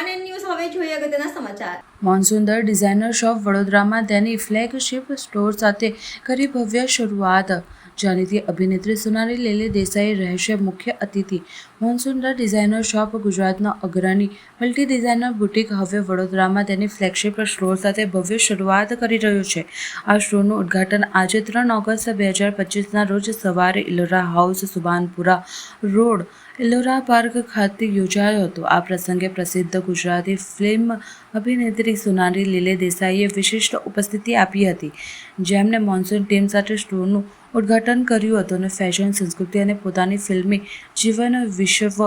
And news હવે જોઈએ અગત્યના સમાચાર. મોન્સુંદર ડિઝાઇનર શોપ વડોદરામાં તેની ફ્લેગશિપ સ્ટોર સાથે કરી ભવ્ય શરૂઆત. જાણીતી અભિનેત્રી સોનાલી લેલે દેસાઈ રહેશે મુખ્ય અતિથિ. મોનસુંદર ડિઝાઇનર શોપ ગુજરાતના અગ્રણી. મલ્ટી ડિઝાઇનર બુટિક હવે વડોદરામાં તેની ફ્લેગશિપ સ્ટોર સાથે ભવ્ય શરૂઆત કરી રહ્યું છે. આ સ્ટોરનું ઉદ્ઘાટન આજે ત્રણ ઓગસ્ટ બે હજાર પચીસના રોજ સવારે Ellora house Subhanpura road, Ellora park ખાતે યોજાયો હતો. આ પ્રસંગે પ્રસિદ્ધ ગુજરાતી ફિલ્મ અભિનેત્રી સોનાલી લીલે દેસાઈએ વિશિષ્ટ ઉપસ્થિતિ આપી હતી. જેમણે મોન્સૂન ટીમ સાથે સ્ટોરનું ઉદ્ઘાટન કર્યું હતું અને ફેશન સંસ્કૃતિ અને પોતાની ફિલ્મી જીવન વિશ્વ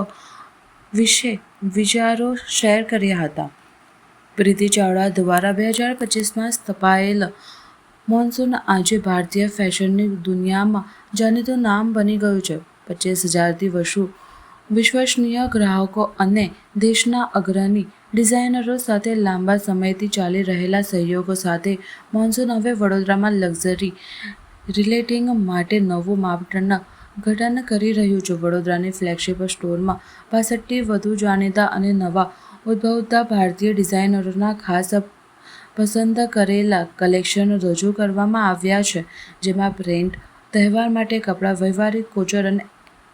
વિશે વિચારો શેર કર્યા હતા. પ્રીતિ ચાવડા દ્વારા બે હજાર પચીસમાં સ્થપાયેલ મોન્સૂન આજે ભારતીય ફેશનની દુનિયામાં જાણીતું નામ બની ગયું છે. પચીસ હજારથી વધુ વિશ્વસનીય ગ્રાહકો અને દેશના અગ્રણી ડિઝાઇનરો સાથે લાંબા સમયથી ચાલી રહેલા સહયોગો સાથે મોન્સૂન હવે વડોદરામાં લક્ઝરી રિલેટિંગ માટે નવું માપદંડ ગઠન કરી રહ્યું છે. વડોદરાની ફ્લેગશિપ સ્ટોરમાં પાસઠથી વધુ જાણીતા અને નવા ઉદ્ભવતા ભારતીય ડિઝાઇનરોના ખાસ પસંદ કરેલા કલેક્શન રજૂ કરવામાં આવ્યા છે, જેમાં પ્રિન્ટ, તહેવાર માટે કપડાં, વ્યવહારિક કોચર અને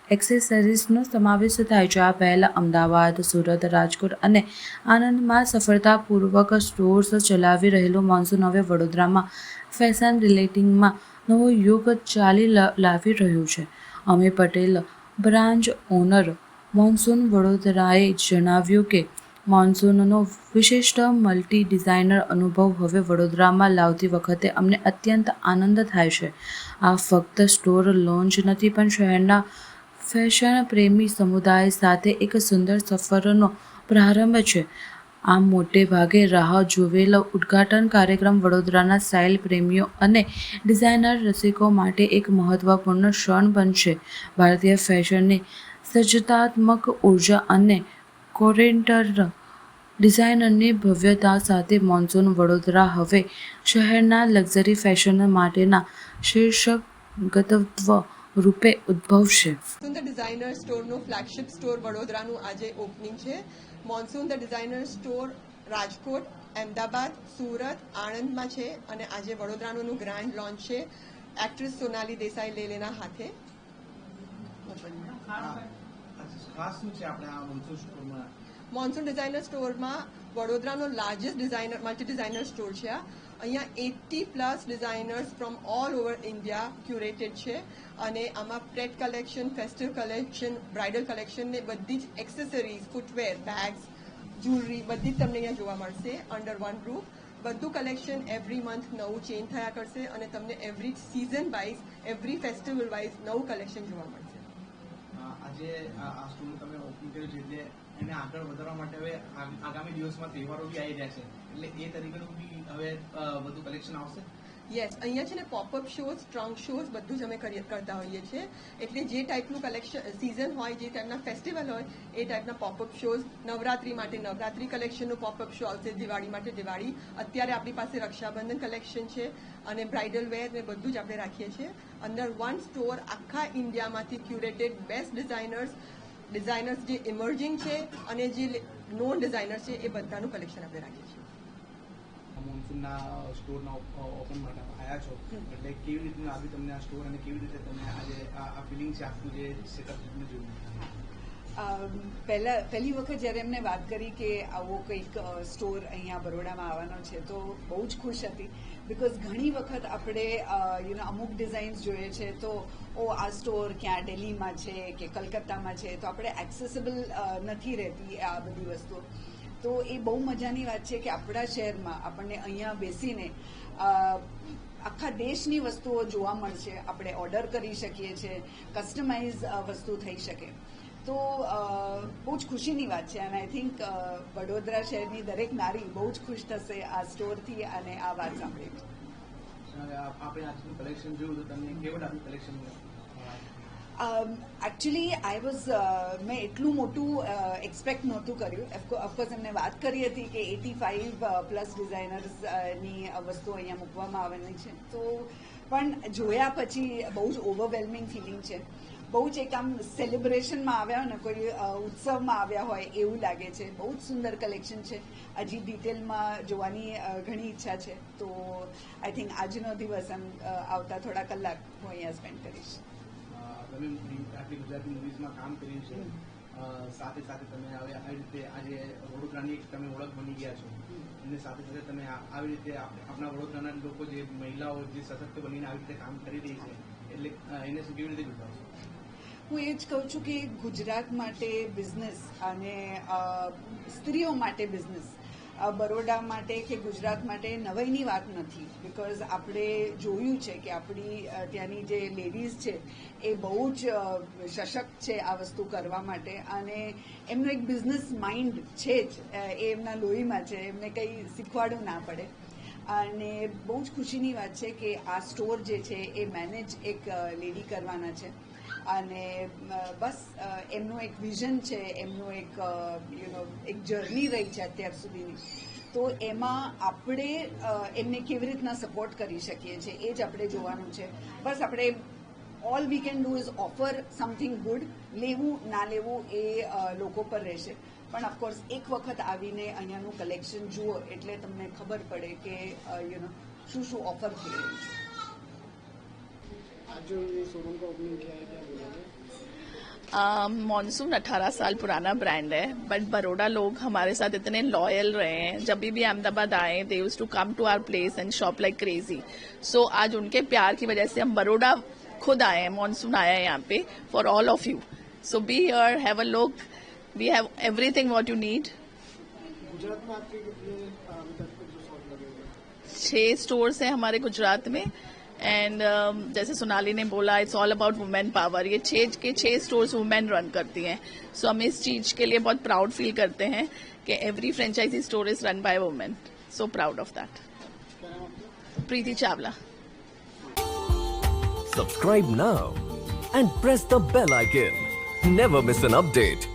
એક્સેસરીઝનો સમાવેશ થાય છે. આ પહેલાં અમદાવાદ, સુરત, રાજકોટ અને આણંદમાં સફળતાપૂર્વક સ્ટોર્સ ચલાવી રહેલું મોન્સૂન હવે વડોદરામાં ફેશન રિલેટિંગમાં નવો યુગ ચાલી લાવી રહ્યું છે. Ami Patel, branch owner, Monsoon વડોદરાએ જણાવ્યું કે, મોન્સૂનનો વિશિષ્ટ મલ્ટી ડિઝાઇનર અનુભવ હવે વડોદરામાં લાવતી વખતે અમને અત્યંત આનંદ થાય છે. આ ફક્ત સ્ટોર લોન્ચ નથી, પણ શહેરના ફેશન પ્રેમી સમુદાય સાથે એક સુંદર સફરનો પ્રારંભ છે. આ મોટે ભાગે રાહ જોવેલો ઉદ્ઘાટન કાર્યક્રમ વડોદરાના સ્ટાઇલ પ્રેમીઓ અને ડિઝાઇનર રસિકો માટે એક મહત્વપૂર્ણ ક્ષણ બનશે. ભારતીય ફેશનની સર્જનાત્મક ઊર્જા અને કોરેન્ટર ડિઝાઇનરની ભવ્યતા સાથે મોન્સૂન વડોદરા હવે શહેરના લક્ઝરી ફેશન માટેના શીર્ષક ગતત્વ રૂપે ઉદ્ભવશે. મોન્સૂન ધ ડિઝાઇનર સ્ટોરનું ફ્લેગશિપ સ્ટોર વડોદરાનું આજે ઓપનિંગ છે. Monsoon the designer store Rajkot Ahmedabad Surat આણંદમાં છે અને આજે વડોદરાનું ગ્રાન્ડ લોન્ચ છે. એક્ટ્રેસ સોનાલી દેસાઈ લેલેના હાથે. ખાસ શું છે આપણે આ મોન્સૂન મોન્સૂન ડિઝાઇનર સ્ટોરમાં વડોદરાનો largest designer multi designer store છે આ. અહીંયા eighty plus designers from all over India curated છે. અને આમાં pret collection festive collection bridal collection ને બધી જ એક્સેસરીઝ ફૂટવેર બેગ્સ જ્વેલરી બધી જ તમને અહીંયા જોવા મળશે અંડર વન રૂફ બધું કલેક્શન એવરી મંથ નવું ચેન્જ થયા કરશે અને તમને every season wise every festival wise નવું કલેક્શન જોવા મળશે. આજે આ સ્ટોર તમે ઓપન કર્યું છે એટલે એને આગળ વધારવા માટે હવે આગામી દિવસમાં તહેવારો બી આવી રહ્યા છે. એટલે એ તરીકેનું બી હવે બધું કલેક્શન આવશે? યસ અહીંયા છે ને પોપઅપ શોઝ ટ્રંક શોઝ બધું જ અમે કરી- કરતા હોઈએ છીએ. એટલે જે ટાઈપનું કલેક્શન સિઝન હોય, જે ટાઈપના ફેસ્ટિવલ હોય, એ ટાઈપના પોપઅપ શોઝ નવરાત્રી માટે નવરાત્રી કલેક્શનનું પોપઅપ શો આવશે, દિવાળી માટે દિવાળી. અત્યારે આપણી પાસે રક્ષાબંધન કલેક્શન છે અને બ્રાઇડલ વેર ને બધું જ આપણે રાખીએ છીએ. અંદર વન સ્ટોર આખા ઇન્ડિયામાંથી ક્યુરેટેડ બેસ્ટ ડિઝાઇનર્સ ડિઝાઇનર્સ જે ઇમર્જિંગ છે અને જે નોન ડિઝાઇનર્સ છે, એ બધાનું કલેક્શન આપણે રાખીએ છીએ. મોન્સૂનના સ્ટોરના ઓપન માટે આવ્યા છો. એટલે કેવી રીતનું આવ્યું તમને આ સ્ટોર અને કેવી રીતે તમને આજે આ આ ફિલિંગ છે આખું જે સેટઅપ તમને જોયું પહેલા પહેલી વખત જ્યારે એમને વાત કરી કે આવો કંઈક સ્ટોર અહીંયા બરોડામાં આવવાનો છે તો બહુ જ ખુશ હતી. બિકોઝ ઘણી વખત આપણે યુ નો અમુક ડિઝાઇન્સ જોઈએ છે તો ઓ આ સ્ટોર ક્યાં દિલ્હીમાં છે કે કલકત્તામાં છે? તો આપણે એક્સેસિબલ નથી રહેતી આ બધી વસ્તુઓ. તો એ બહુ મજાની વાત છે કે આપણા શહેરમાં આપણને અહીંયા બેસીને આખા દેશની વસ્તુઓ જોવા મળશે, આપણે ઓર્ડર કરી શકીએ છીએ કસ્ટમાઇઝ વસ્તુ થઈ શકે. તો બહુ જ ખુશીની વાત છે અને આઈ થિંક વડોદરા શહેરની દરેક નારી બહુ જ ખુશ થશે આ સ્ટોરથી અને આ વાત સાંભળીને. આપણે આજનું કલેક્શન જોયું તો તમને કેવું લાગ્યું કલેક્શન એકચ્યુઅલી આઈ વોઝ મેં એટલું મોટું એક્સપેક્ટ નહોતું કર્યું. ઓફકોર્સ એમને વાત કરી હતી કે એટી ફાઇવ પ્લસ ડિઝાઇનર્સની વસ્તુ અહીંયા મૂકવામાં આવેલી છે. તો પણ જોયા પછી બહુ જ ઓવરવેલમિંગ ફિલિંગ છે. બહુ જ એક આમ સેલિબ્રેશનમાં આવ્યા હોય ને, કોઈ ઉત્સવમાં આવ્યા હોય, એવું લાગે છે. બહુ જ સુંદર કલેક્શન છે. હજી ડિટેલમાં જોવાની ઘણી ઈચ્છા છે. તો આઈ થિંક આજનો દિવસ એમ આવતા થોડા કલાક હું અહીંયા સ્પેન્ડ કરીશ. તમે આટલી ગુજરાતી મૂવીઝમાં કામ કર્યું છે. સાથે સાથે તમે હવે આવી રીતે આજે વડોદરાની એક તમે ઓળખ બની ગયા છો. અને સાથે સાથે તમે આવી રીતે આપણા વડોદરાના લોકો જે મહિલાઓ જે સશક્ત બનીને આવી રીતે કામ કરી રહી છે, એટલે એને શું કેવી રીતે જોડાવશો હું એ જ કહું છું કે ગુજરાત માટે બિઝનેસ અને સ્ત્રીઓ માટે બિઝનેસ બરોડા માટે કે ગુજરાત માટે નવાઈની વાત નથી. બિકોઝ આપણે જોયું છે કે આપણી ત્યાંની જે લેડીઝ છે, એ બહુ જ સશક્ત છે આ વસ્તુ કરવા માટે. અને એમનો એક બિઝનેસ માઇન્ડ છે જ એ એમના લોહીમાં છે. એમને કંઈ શીખવાડવું ના પડે. અને બહુ જ ખુશીની વાત છે કે આ સ્ટોર જે છે, એ મેનેજ એક લેડી કરવાના છે. અને બસ એમનું એક વિઝન છે, એમનું એક યુ નો એક જર્ની રહી છે અત્યાર સુધીની. તો એમાં આપણે એમને કેવી રીતના સપોર્ટ કરી શકીએ છીએ, એ જ આપણે જોવાનું છે. બસ આપણે all we can do is offer something good લેવું, ના લેવું એ લોકો પર રહેશે. પણ ઓફકોર્સ એક વખત આવીને અહીંયાનું કલેક્શન જુઓ, એટલે તમને ખબર પડે કે યુ નો શું શું ઓફર થઈ રહ્યું છે. आज जो ये शोरूम का ओपनिंग किया है क्या बोलोगे मॉनसून 18 साल पुराना ब्रांड है बट बड़ोड़ा लोग हमारे साथ इतने लॉयल रहे हैं। जब भी भी अहमदाबाद आए they use to come to our place and shop like crazy so आज उनके प्यार की वजह से हम बड़ोड़ा खुद आए हैं मॉनसून आया है यहाँ पे for all of you so be here have a look we have everything what you need छह स्टोर्स हैं हमारे गुजरात में। एंड जैसे सोनाली ने बोला it's all about women power ये छह, के छह स्टोर्स वुमेन रन करती हैं. सो हम इस चीज़ के लिए बहुत प्राउड फील करते हैं कि every franchisee store is run by women so proud of that Preeti Chawla. Subscribe now and press the bell icon. Never miss an update.